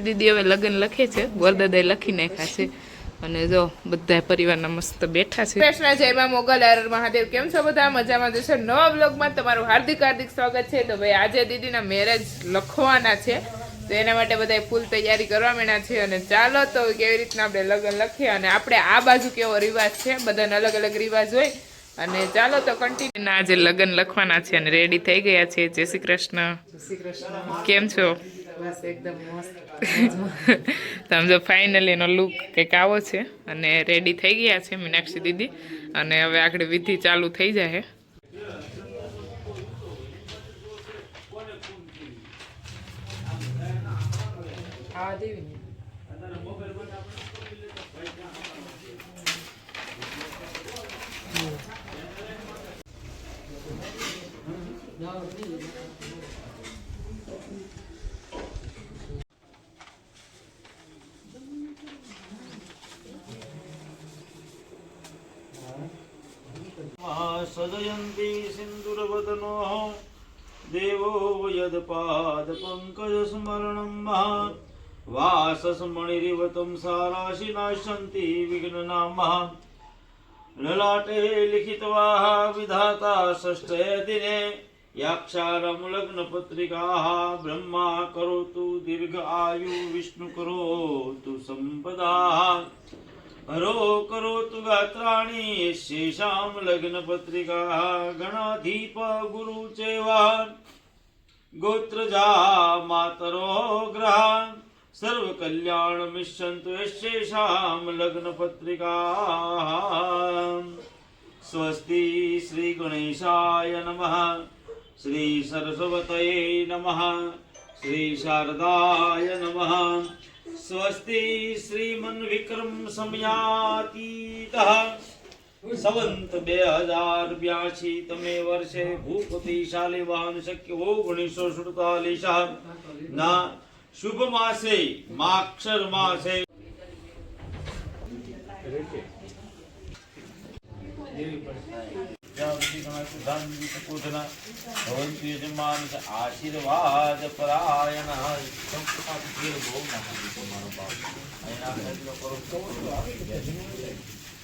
દીદી હવે લગ્ન લખે છે. વરદાદાએ લખી નાખ્યા છે. અને જો બધા પરિવારના મસ્ત બેઠા છે. કૃષ્ણ જયમાં મોગલ, હર મહાદેવ. કેમ છો બધા? મજામાં જશો? નવા બ્લોગમાં તમારું હાર્દિક હાર્દિક સ્વાગત છે. તો ભાઈ આજે દીદીના મેરેજ લખવાના છે. તો એના માટે બધા ફૂલ તૈયારી કરવા માંડ્યા છે અને ચાલો તો કેવી રીતના આપણે લગ્ન લખીએ અને આપણે આ બાજુ કેવો રિવાજ છે? બધાને અલગ અલગ રિવાજ હોય. અને ચાલો તો કન્ટિન્યુ ના આજે લગ્ન લખવાના છે અને રેડી થઈ ગયા છે. જય શ્રી કૃષ્ણ. કેમ છો? બસ એકદમ મસ્ત. તમે જો ફાઇનલી એનો લુક કંઈક આવો છે અને રેડી થઈ ગયા છે મીનાક્ષી દીદી. અને હવે આગળ વિધિ ચાલુ થઈ જાય. હા દેવી સદયંતી સિંદુરવદનોહ દેવો યદપાદપંકજસ્મરણં મહા વાસસ્મણિરિવतं સારાશિ નાશન્તિ વિઘ્નનામः લલાટે લિખિતવાः વિધાતા ષષ્ઠે દિને યાક્ષારમ લગ્નપત્રિકાः બ્રહ્મા કરોતુ દીર્ઘ આયુ વિષ્ણુ કરોતુ સંપદા હરો કરોતુ ગાત્રાણી શેષામ લગ્ન પત્રિકા ગણાધીપ ગુરુ ચેવા ગોત્રજા માતરો ગ્રહા સર્વ કલ્યાણ મિષ્યંતુ શેષામ લગ્ન પત્રિકા સ્વસ્તિ શ્રી ગણેશાય નમઃ શ્રી સરસ્વતये નમઃ શ્રી શારદાય નમઃ સ્વસ્તિ શ્રીમન વિક્રમ સમયાતીત સંવંત બે હજાર બ્યાસી તમે વર્ષે ભૂપતિ શાલિવાન શક્ય ઓગણીસો સુડતાલીસ ના શુભ માસે માક્ષર માસે આશીર્વાદ પરાયણ. બહુ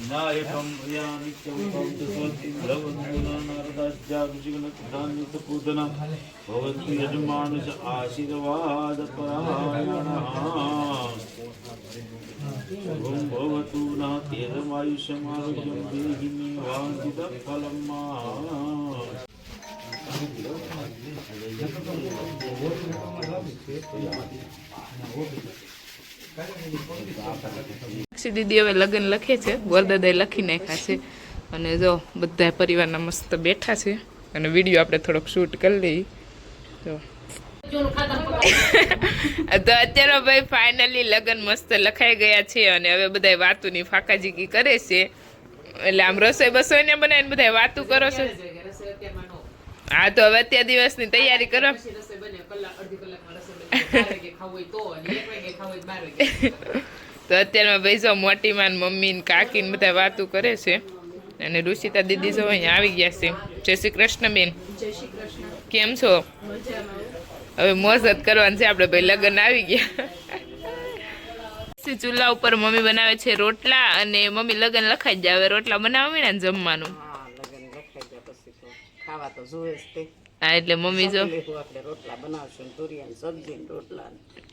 અહીંયા એટલો કરો ગુરુદમ શુભલગ્નમ ધમ કલ્યાણમાનસુ ઐશ્વર્યકીર્તિની હવે બધા વસ્તિસ્યા વિના સાક્ષાત પૂજના સાક્ષી દીદી હવે લગ્ન લખે છે. વરદાદાએ લખી નાખ્યા છે. અને જો બધા પરિવારના મસ્ત બેઠા છે. અને વીડિયો આપણે થોડોક શૂટ કરી લઈએ. તો. તો અત્યારે ભાઈ ફાઇનલી લગ્ન મસ્ત લખાઈ ગયા છે અને હવે બધા વાતોની ફાકાજીકી કરે છે. એટલે આમ રસોઈ બસોઈ ને બનાવીને બધા વાતું કરો છો. હા, તો હવે અત્યાર દિવસની તૈયારી કરો. તો અત્યારમાં ભાઈ જો મોટી માન મમ્મી ને કાકી ને બધા વાતો કરે છે. અને ઋષિતા દીદી જો અહીંયા આવી ગયા છે. જય શ્રી કૃષ્ણ બેન. કેમ છો? હવે મોજ જ કરવાની છે. આપણે ભાઈ લગ્ન આવી ગયા. ચૂલા ઉપર મમ્મી બનાવે છે રોટલા અને મમ્મી લગ્ન લખાઈ જ હવે રોટલા બનાવવા ને જમવાનું? ખાવા હા એટલે મમ્મી જો. ને ને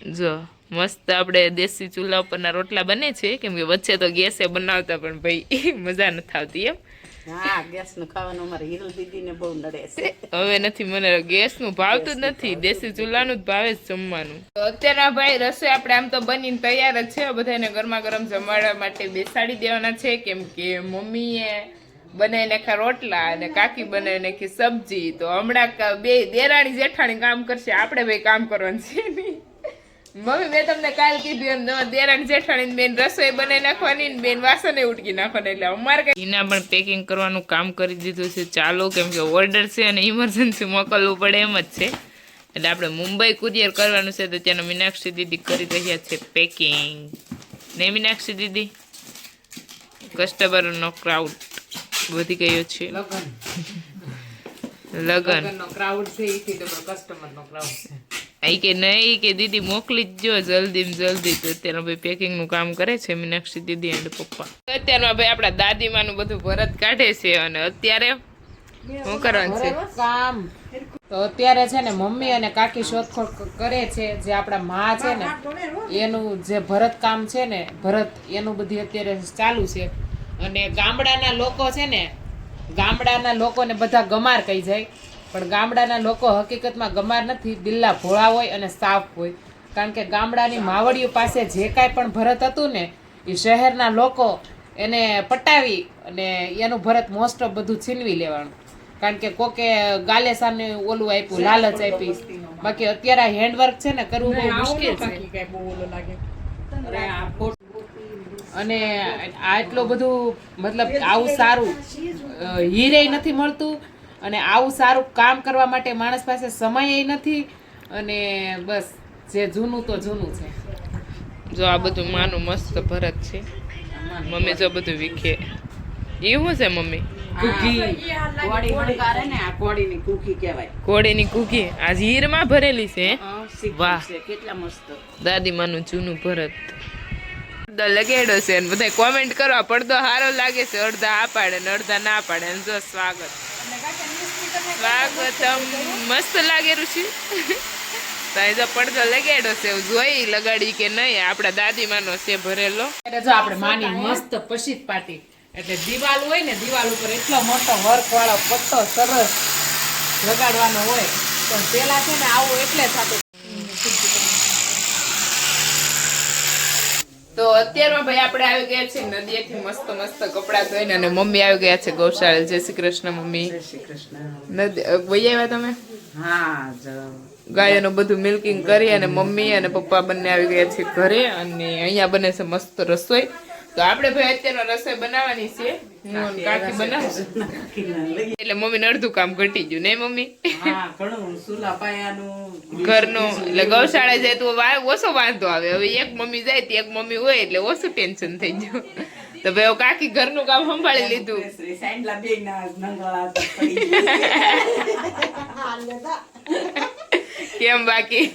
ને જો મસ્ત આપણે દેશી ચૂલા ઉપરના રોટલા બને છે કેમ કે વચ્ચે તો ગેસે બનાવતા પણ ભાઈ મજા નથી આવતી એમ. ગેસનું ને હવે નથી મને ગેસનું ભાવતું જ નથી દેશી ચૂલાનું જ ભાવે જ જમવાનું. અત્યારના ભાઈ રસોઈ આપણે આમ તો બનીને તૈયાર જ છે બધાને ગરમા ગરમ જમાડવા માટે બેસાડી દેવાના છે કેમ કે મમ્મીએ બનાવી નાખ્યા રોટલા અને કાકી બનાવી નાખી સબ્જી. તો હમણાં બે દેરાણી જેઠાણી કામ કરશે, આપણે ભાઈ કામ કરવાનું છે. નહીં મમ્મી, મેં તમને કાલ કીધું એમ દેરાણી જેઠાણી બેન રસોઈ બનાવી નાખવાની બેન વાસણે ઉટકી નાખવાની, એટલે અમારે કઈ એના પણ પેકિંગ કરવાનું કામ કરી દીધું છે. ચાલો, કેમ કે ઓર્ડર છે અને ઇમરજન્સી મોકલવું પડે એમ જ છે. એટલે આપણે મુંબઈ કુરિયર કરવાનું છે તો ત્યાંનો મીનાક્ષી દીદી કરી રહ્યા છે પેકિંગ ને મીનાક્ષી દીદી? કસ્ટમરનો ક્રાઉડ વધી ગયો છે. લગન. લગન ક્રાઉડ છે એથી ડબલ કસ્ટમરનો ક્રાઉડ છે. આઈ કે નહીં કે દીદી મોકલી જ જો જલ્દી જલ્દી. તો અત્યારે ભાઈ પેકિંગનું કામ કરે છે મીનાક્ષી દીદી એન્ડ પપ્પા. અત્યારમાં ભાઈ આપણા દાદીમાનું બધું ભરત કાઢે છે અને અત્યારે શું કરવાનું છે? કામ. તો અત્યારે છે ને મમ્મી અને કાકી શોધખોળ કરે છે જે આપણા માં છે ને એનું જે ભરત કામ છે ને ભરત એનું બધી અત્યારે ચાલુ છે. અને ગામડાના લોકો છે ને ગામડાના લોકોને બધા ગમાર કહી જાય. પણ ગામડાના લોકો હકીકતમાં ગમાર નથી દિલ્લા ભોળા હોય અને સાફ હોય. કારણ કે ગામડાની માવડીઓ પાસે જે કાંઈ પણ ભરત હતું ને એ શહેરના લોકો એને પટાવી અને એનું ભરત મોસ્ટ ઓફ બધું છીનવી લેવાનું. કારણ કે કોકે ગાલે સામે ઓલું આપ્યું લાલચ આપી. બાકી અત્યારે હેન્ડવર્ક છે ને કરવું બહુ મુશ્કેલ છે. અને આટલું બધું મતલબ આવું સારું હીરે નથી મળતું અને આવું સારું કામ કરવા માટે માણસ પાસે સમય નથી અને બસ જે જૂનું તો જૂનું છે. જો આ બધું માનું મસ્ત ભરત છે. મમ્મી જો બધું વીખે. એવું છે મમ્મી? કુકી. કોડી હણગારે ને આ કોડી ની કુકી કહેવાય. કોળીની કુકી? આ હીરમાં ભરેલી છે વાહ. કેટલા મસ્ત. દાદીમાનું જૂનું ભરત. પડદો લગાડ્યો છે અને બધા કોમેન્ટ કરો આ સારો લાગે છે. અડધા આ પાડે ને અડધા ના પાડે જો સ્વાગત. સ્વાગત મસ્ત લાગે ઋષિ. તો અહીં જો પડદો લગાડ્યો છે જોઈ લગાડી કે નહીં? આપણા દાદીમાનો છે ભરેલો. માની મસ્ત પશિત પાટી. એટલે દિવાલ હોય ને, દિવાલ ઉપર એટલો મોટો વર્ક વાળો પત્તો સરસ લગાડવાનો હોય. પણ પેલા છે ને આવું એટલે થતું તો અત્યારમાં ભાઈ આપણે આવી ગયા છે નદીએથી મસ્ત મસ્ત કપડાં ધોઈને અને મમ્મી આવી ગયા છે ગૌશાળા. જય શ્રી કૃષ્ણ મમ્મી. જય શ્રી કૃષ્ણ. નદી વહી આવ્યા તમે? હા ગાયોનું બધું મિલ્કિંગ કરી અને મમ્મી અને પપ્પા બંને આવી ગયા છે ઘરે અને અહીંયા બને છે મસ્ત રસોઈ. તો આપણે ભાઈ અત્યારે રસોઈ બનાવવાની છે. કાકી બનાવું. એટલે મમ્મી અડધું કામ ઘટી ગયું ને મમ્મી? ઘરનું એટલે ગૌશાળા જાય તો ઓછો વાંધો આવે. હવે એક મમ્મી જાય તો એક મમ્મી હોય એટલે ઓછું ટેન્શન થઈ ગયું. તો ભાઈ કાકી ઘરનું કામ સંભાળી લીધું. કેમ બાકી?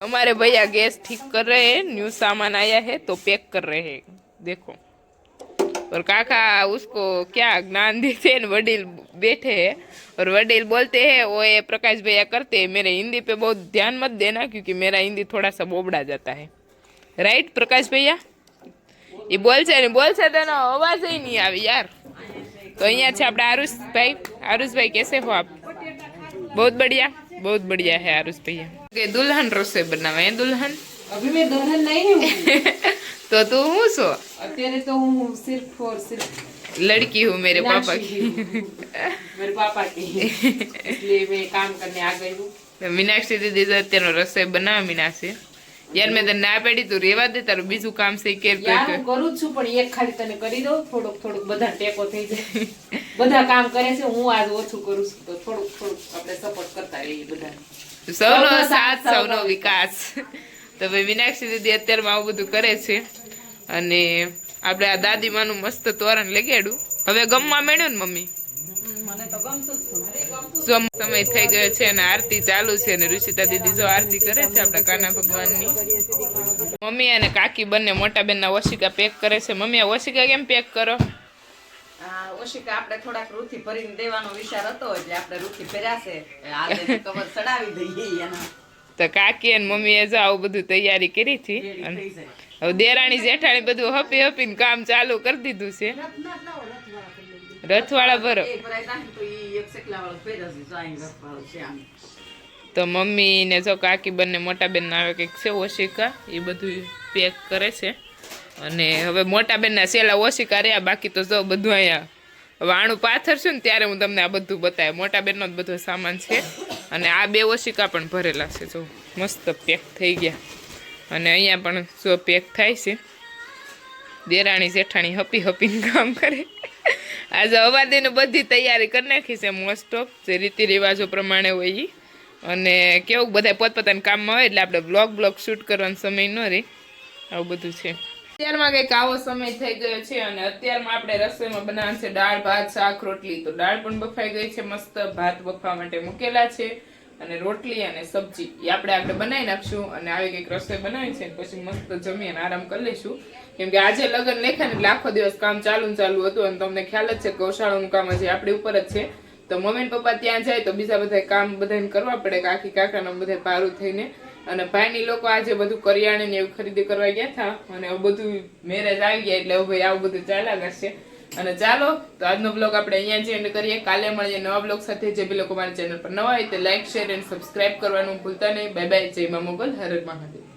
અમારે ભૈયા ગેસ ઠીક કર રહે ન્યુ સામાન આયા હે તો પેક કર રહે देखो और काका उसको क्या ज्ञान देते हैं वडील बैठे हैं और वडील बोलते हैं वो ये प्रकाश भैया करते हैं मेरे हिंदी पे बहुत ध्यान मत देना क्योंकि मेरा हिंदी थोड़ा सा बोबड़ा जाता है राइट प्रकाश भैया એ બોલશે ને બોલશે તો એનો અવાજ નહીં આવે યાર તો અહીંયા છે આપણે આરુષભાઈ આરુષભાઈ कैसे हो आप बहुत बढ़िया बहुत बढ़िया है आरुष भैया કે દુલ્હન રસોઈ બનાવે હે દુલ્હન અભી મેં દુલ્હન નહીં હું તો તું હું છો અત્યારે તો હું સિર્ફ और सिर्फ लड़की हूँ मेरे पापा की मेरे पापा की इसलिए मैं काम करने आ गई हूँ તો મીનાક્ષી દીદી તો અત્યારનો રસોઈ બનાવે મીનાક્ષી યાર મેં તને ના પાડી તું રેવા દે તારું બીજું કામ છે કે યાર હું કરું જ છું પણ એક ખાલી તને કરી દઉં થોડુંક થોડુંક બધા ટેકો થઈ જાય બધા કામ કરે છે હું આજ ઓછું કરું છું તો થોડુંક થોડુંક આપણે સપોર્ટ કરતા રહીએ બધા સૌનો સૌનો સાથ સાથ, સૌનો સૌનો વિકાસ તો ભાઈ મીનાક્ષી દીદી અત્યારમાં આવું બધું કરે છે અને આપણે આ દાદીમાનું મસ્ત તોરણ લગાડ્યું. હવે ગમવા માંડ્યું ને મમ્મી? સમય થઈ ગયો છે અને આરતી ચાલુ છે અને ઋષિતા દીદી જો આરતી કરે છે આપણા કાના ભગવાનની. મમ્મી અને કાકી બંને મોટા બેનના ઓશિકા પેક કરે છે. મમ્મી આ ઓશિકા કેમ પેક કરો? ઓશિકા આપણે થોડાક રૂથી ભરીને દેવાનો વિચાર હતો એટલે આપણે રૂથી ભર્યા છે. કવર ચડાવી દઈએ એના. તો કાકી અને મમ્મીએ જો આવું બધું તૈયારી કરી હતી. હવે દેરાણી જેઠાણી બધું હપી હપીને કામ ચાલુ કરી દીધું છે. રથવાળા ભરો. તો મમ્મી ને જો કાકી બંને મોટા બેન આવે કંઈક છે ઓશિકા એ બધું પેક કરે છે. અને હવે મોટા બેનના સેલા ઓશિકા રહ્યા બાકી તો જો બધું અહીંયા વાણું પાથર છે ને ત્યારે હું તમને આ બધું બતાવ્યું મોટા બેનનો જ બધો સામાન છે. અને આ બે ઓશિકા પણ ભરેલા છે જો મસ્ત પેક થઈ ગયા. અને અહીંયા પણ જો પેક થાય છે. દેરાણી જેઠાણી હપી હપીને કામ કરે. આજે અવાદીનું બધી તૈયારી કરી નાખી છે મોસ્ટ ઓફ જે રીતિ રિવાજો પ્રમાણે હોય એ અને કેવું બધા પોતપોતાના કામમાં હોય એટલે આપણે બ્લોગ બ્લોગ શૂટ કરવાનો સમય ન રહે. આવું બધું છે. અત્યારમાં કંઈક આવો સમય થઈ ગયો છે અને અત્યારમાં આપણે રસોઈમાં બનાવવાનું છે દાળ, ભાત, શાક, રોટલી. તો દાળ પણ બફાઈ ગઈ છે મસ્ત. ભાત બફવા માટે મૂકેલા છે. અને રોટલી અને સબ્જી એ આપણે આપણે બનાવી નાખશું અને આવી કંઈક રસોઈ બનાવી છે પછી મસ્ત જમી અને આરામ કરી લઈશું. કેમ કે આજે લગ્ન લેખા એટલે આખો દિવસ કામ ચાલુ ચાલુ હતું અને તમને ખ્યાલ જ છે ગૌશાળાનું કામ હજી આપણી ઉપર જ છે. તો મમ્મી પપ્પા ત્યાં જાય તો બીજા બધા કામ બધાને કરવા પડે કાકી કાકાના બધા પારું થઈને. અને ભાઈની લોકો આજે બધું કરિયાણે ને એવું ખરીદી કરવા ગયા હતા અને બધું મેરેજ આવી ગયા એટલે ભાઈ આવું બધું ચાલ્યા કરશે. અને ચાલો, તો આજનો બ્લોગ આપણે અહીંયા જ એન્ડ કરીએ. કાલે મળીએ નવા બ્લોગ સાથે. જે બી લોકો મારી ચેનલ પર નવા હોય તે લાઈક શેર એન્ડ સબસ્ક્રાઇબ કરવાનું ભૂલતા નહીં. બાય બાય જય મા મોગલ. હરર હર મહાદેવ.